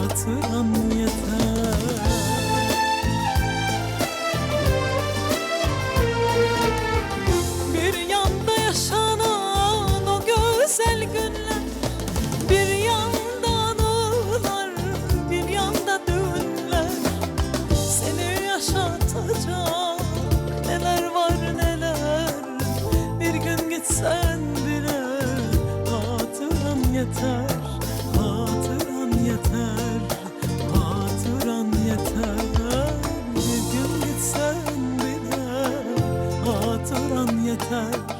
Hatıran yeter hatıran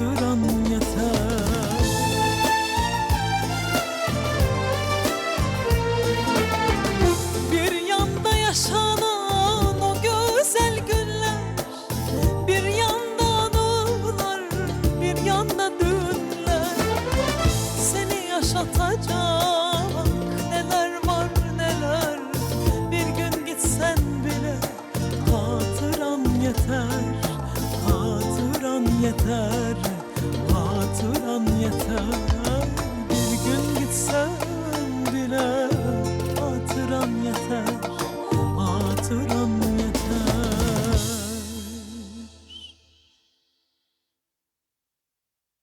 Hatıran